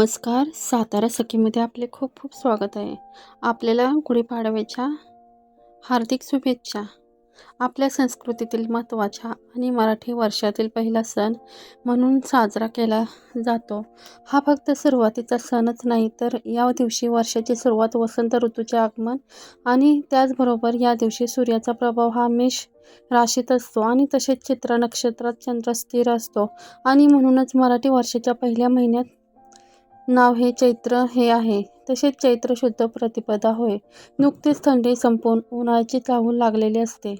नमस्कार. सातारा सखीमध्ये आपले खूप खूप स्वागत आहे. आपल्याला गुढीपाडव्याच्या हार्दिक शुभेच्छा. आपल्या संस्कृतीतील महत्त्वाच्या आणि मराठी वर्षातील पहिला सण म्हणून साजरा केला जातो. हा फक्त सुरुवातीचा सणच नाही तर या दिवशी वर्षाची सुरुवात वसंत ऋतूचे आगमन आणि त्याचबरोबर या दिवशी सूर्याचा प्रभाव हा मेष राशीत असतो आणि तसेच चित्र नक्षत्रात चंद्र स्थिर असतो. आणि म्हणूनच मराठी वर्षाच्या पहिल्या महिन्यात नाव हे चैत्र हे आहे. तसेच चैत्र शुद्ध प्रतिपदा होय. नुकतीच थंडी संपून उन्हाळ्याची चाहूल लागलेली असते.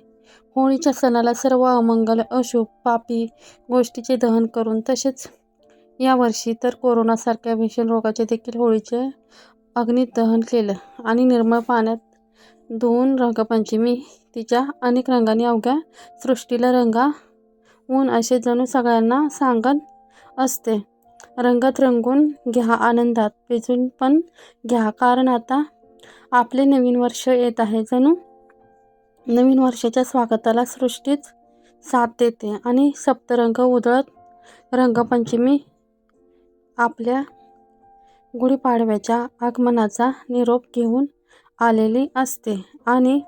होळीच्या सणाला सर्व अमंगल अशुभ पापी गोष्टीचे दहन करून तसेच यावर्षी तर कोरोनासारख्या भीषण रोगाचे देखील होळीचे अग्नीत दहन केलं आणि निर्मळ पाण्यात धुवून रंगपंचमी तिच्या अनेक रंगांनी अवघ्या सृष्टीला रंगा ऊन असे जणू सगळ्यांना सांगत असते. रंगात रंगून घ्या आनंदात पिजून पण घ्या. कारण आता आपले नवीन वर्ष येत आहे. जणू नवीन वर्षाच्या स्वागताला सृष्टीच साथ देते आणि सप्तरंग उधळत रंगपंचमी आपल्या गुढीपाडव्याच्या आगमनाचा निरोप घेऊन आलेली असते आणि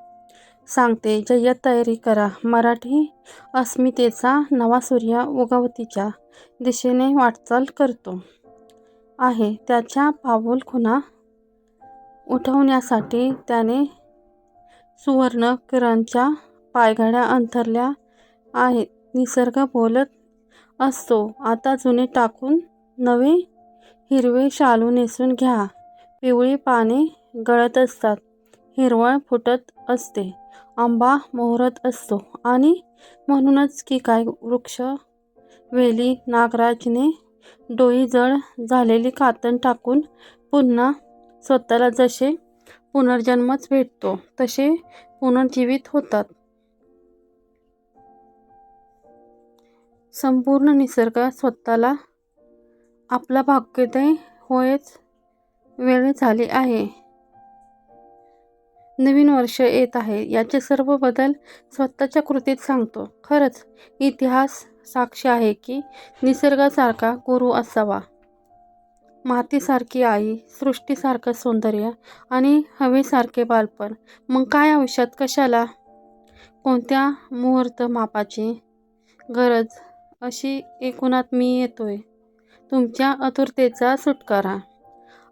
सांगते जय्यत तयारी करा. मराठी अस्मितेचा नवा सूर्य उगवतीच्या दिशेने वाटचाल करतो. आहे. त्याच्या पाऊल खुणा उठवण्यासाठी त्याने सुवर्ण किरणच्या पायघड्या अंथरल्या आहेत. निसर्ग बोलत असतो. आता जुने टाकून नवे हिरवे शालू नेसून घ्या. पिवळी पाने गळत असतात. हिरवळ फुटत असते. आंबा मोहरत असतो. आणि म्हणूनच की काय वृक्ष वेली नागराजने डोई जड झालेली कातण टाकून पुन्हा स्वतःला जसे पुनर्जन्मच भेटतो तसे पुनर्जीवित होतात. संपूर्ण निसर्ग स्वतःला आपला भाग्यदय होयच वेळ झाली आहे. नवीन वर्ष येत आहे. याचे सर्व बदल स्वतःच्या कृतीत सांगतो. खरंच इतिहास साक्ष आहे की निसर्गासारखा गुरु असावा. मातीसारखी आई सृष्टीसारखं सौंदर्य आणि हवेसारखे बालपण. मग काय आयुष्यात? कशाला? कोणत्या मुहूर्त मापाची गरज? अशी एकूणात मी येतोय. तुमच्या आतुरतेचा सुटकारा.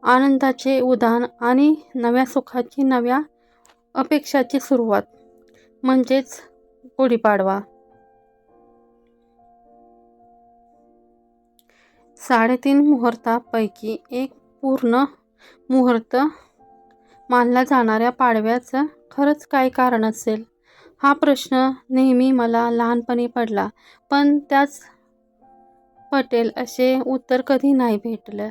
आनंदाचे उदान आणि नव्या सुखाची नव्या अपेक्षाची सुरुवात म्हणजेच गुढीपाडवा. साडेतीन मुहूर्तापैकी एक पूर्ण मुहूर्त मानला जाणाऱ्या पाडव्याचं खरंच काय कारण असेल? हा प्रश्न नेहमी मला लहानपणी पडला पण त्याच पटेल असे उत्तर कधी नाही भेटलं.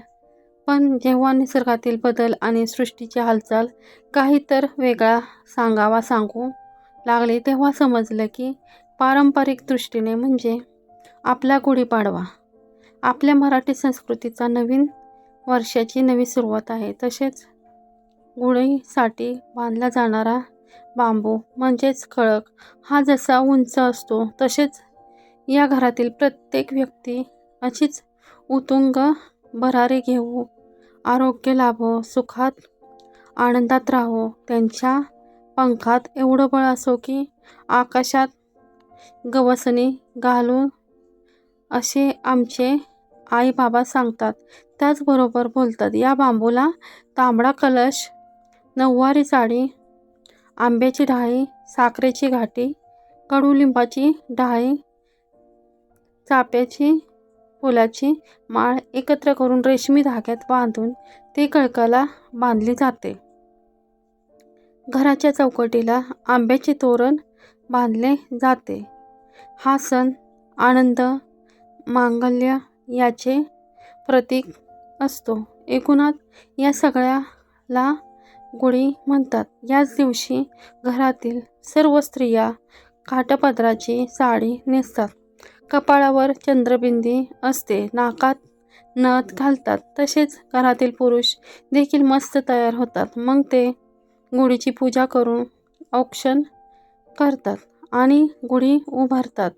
पण जेव्हा निसर्गातील बदल आणि सृष्टीची हालचाल काही तर वेगळा सांगावा सांगू लागले तेव्हा समजलं की पारंपरिक दृष्टीने म्हणजे आपला गुढीपाडवा. आपल्या मराठी संस्कृतीचा नवीन वर्षाची नवी सुरुवात आहे. तसेच गुढीसाठी बांधला जाणारा बांबू म्हणजेच खळक हा जसा उंच असतो तसेच या घरातील प्रत्येक व्यक्ती अशीच उतुंग भरारी घेऊ आरोग्य लाभो सुखात आनंदात राहो. त्यांच्या पंखात एवढं बळ असो की आकाशात गवसणी घालून असे आमचे आई बाबा सांगतात. त्याचबरोबर बोलतात या बांबूला तांबडा कलश नऊवारी साडी आंब्याची डाळी साखरेची घाटी कडुलिंबाची डाळी चाप्याची फुलाची माळ एकत्र करून रेशमी धाग्यात बांधून ती कळकाला बांधली जाते. घराच्या चौकटीला आंब्याचे तोरण बांधले जाते. हा सण आनंद मांगल्य याचे प्रतीक असतो. एकूणात या सगळ्याला गुढी म्हणतात. याच दिवशी घरातील सर्व स्त्रिया काटपदराची साडी नेसतात. कपाळावर चंद्रबिंदी असते. नाकात नथ घालतात. तसेच घरातील पुरुष देखील मस्त तयार होतात. मग ते गुढीची पूजा करून औक्षण करतात आणि गुढी उभारतात.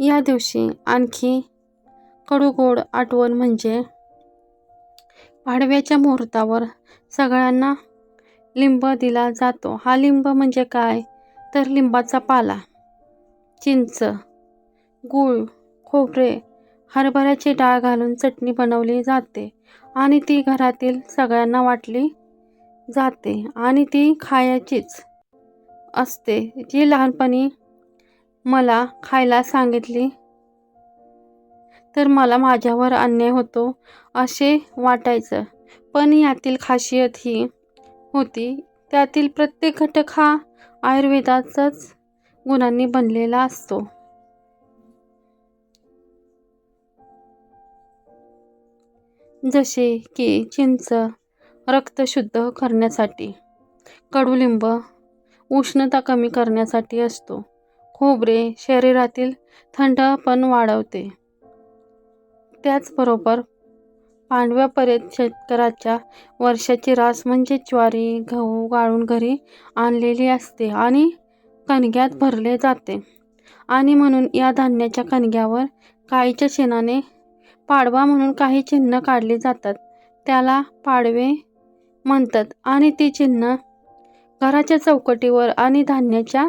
या दिवशी आणखी कडूगोड आठवण म्हणजे पाडव्याच्या मुहूर्तावर सगळ्यांना लिंब दिला जातो. हा लिंब म्हणजे काय? तर लिंबाचा पाला चिंच गूळ हो खोबरे हरभऱ्याची डाळ घालून चटणी बनवली जाते आणि ती घरातील सगळ्यांना वाटली जाते आणि ती खायचीच असते जी लहानपणी मला खायला सांगितली. तर मला माझ्यावर अन्याय होतो असे वाटायचं पण यातील खासियत ही होती त्यातील प्रत्येक घटक हा आयुर्वेदाचाच गुणांनी बनलेला असतो. जसे की चिंच रक्त शुद्ध करण्यासाठी. कडुलिंब उष्णता कमी करण्यासाठी असतो. खोबरे शरीरातील थंडपण वाढवते. त्याचबरोबर पांडव्यापर्यंत शेतकऱ्याच्या वर्षाची रास म्हणजे ज्वारी गहू गाळून घरी आणलेली असते आणि कणग्यात भरले जाते. आणि म्हणून या धान्याच्या कणग्यावर गाईच्या शेणाने पाडवा म्हणून काही चिन्ह काढली जातात. त्याला पाडवे म्हणतात आणि ती चिन्ह घराच्या चौकटीवर आणि धान्याच्या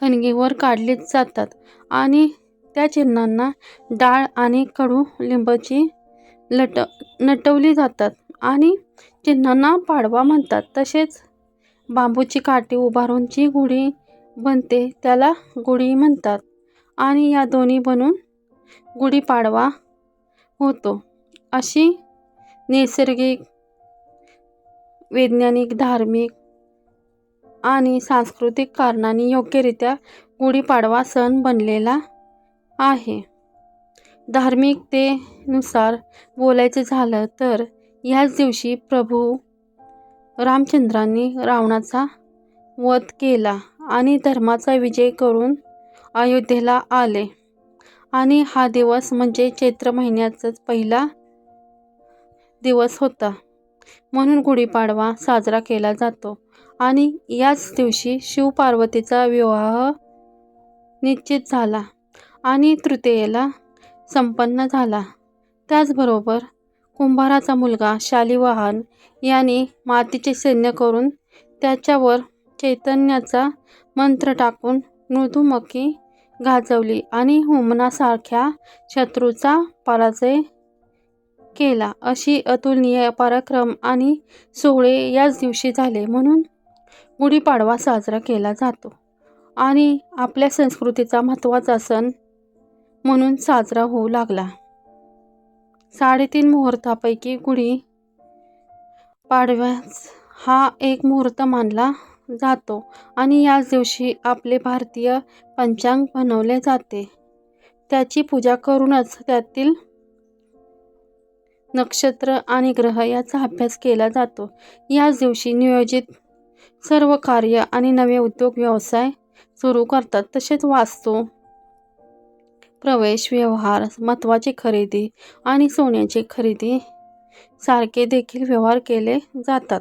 कणगीवर काढली जातात. आणि त्या चिन्हांना डाळ आणि कडू लिंबाची लट नटवली जातात. आणि चिन्हांना पाडवा म्हणतात. तसेच बांबूची काठी उभारून जी गुढी बनते त्याला गुढी म्हणतात. आणि या दोन्ही बनून गुढीपाडवा होतो. अशी नैसर्गिक वैज्ञानिक धार्मिक आणि सांस्कृतिक कारणांनी योग्यरित्या गुढीपाडवा सण बनलेला आहे. धार्मिकतेनुसार बोलायचं झालं तर याच दिवशी प्रभू रामचंद्रांनी रावणाचा वध केला आणि धर्माचा विजय करून अयोध्येला आले. आणि हा दिवस म्हणजे चैत्र महिन्याचाच पहिला दिवस होता. म्हणून गुढीपाडवा साजरा केला जातो. आणि याच दिवशी शिवपार्वतीचा विवाह निश्चित झाला आणि तृतीयेला संपन्न झाला. त्याचबरोबर कुंभाराचा मुलगा शालिवाहन यांनी मातीचे सैन्य करून त्याच्यावर चैतन्याचा मंत्र टाकून मृदुमकी गाजवली आणि हुमनासारख्या शत्रूचा पराजय केला. अशी अतुलनीय पराक्रम आणि सोहळे याच दिवशी झाले म्हणून गुढीपाडवा साजरा केला जातो. आणि आपल्या संस्कृतीचा महत्त्वाचा सण म्हणून साजरा होऊ लागला. साडेतीन मुहूर्तापैकी गुढी पाडव्यास हा एक मुहूर्त मानला जातो आणि याच दिवशी आपले भारतीय पंचांग बनवले जाते. त्याची पूजा करूनच त्यातील नक्षत्र आणि ग्रह याचा अभ्यास केला जातो. याच दिवशी नियोजित सर्व कार्य आणि नवे उद्योग व्यवसाय सुरू करतात. तसेच वास्तू प्रवेश व्यवहार महत्त्वाची खरेदी आणि सोन्याची खरेदी सारखे देखील व्यवहार केले जातात.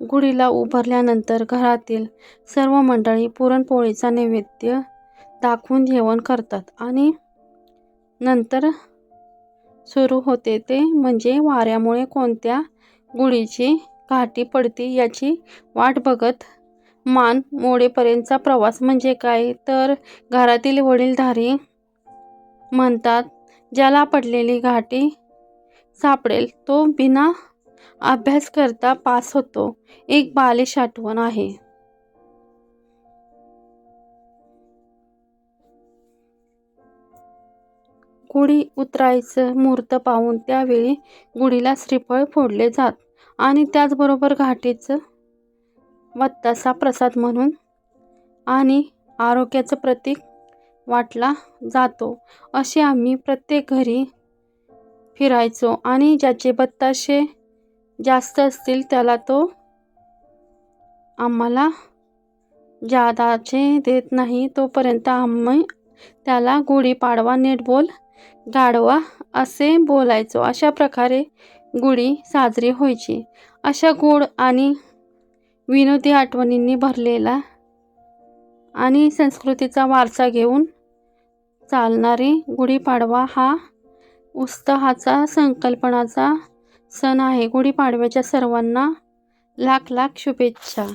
गुढीला उभारल्यानंतर घरातील सर्व मंडळी पुरणपोळीचा नैवेद्य दाखवून जेवण करतात आणि नंतर सुरू होते ते म्हणजे वाऱ्यामुळे कोणत्या गुढीची घाटी पडती याची वाट बघत मान मोडेपर्यंतचा प्रवास म्हणजे काय? तर घरातील वडीलधारी म्हणतात ज्याला पडलेली घाटी सापडेल तो बिना अभ्यास करता पास होतो. एक बालिश आठवण आहे. गुढी उतरायचं मुहूर्त पाहून त्यावेळी गुढीला श्रीफळ फोडले जात आणि त्याचबरोबर घाटीचं वत्तासा प्रसाद म्हणून आणि आरोग्याचं प्रतीक वाटला जातो. असे आम्ही प्रत्येक घरी फिरायचो आणि ज्याचे बत्ताशे जास्त असतील त्याला तो आम्हाला जादाचे देत नाही. तोपर्यंत आम्ही त्याला गुढीपाडवा नीट बोल गाडवा असे बोलायचो. अशा प्रकारे गुढी साजरी व्हायची. अशा गोड आणि विनोदी आठवणींनी भरलेला आणि संस्कृतीचा वारसा घेऊन चालणारी गुढीपाडवा हा उत्साहाचा संकल्पनाचा सण आहे. गुढीपाडव्याच्या सर्वांना लाख लाख शुभेच्छा.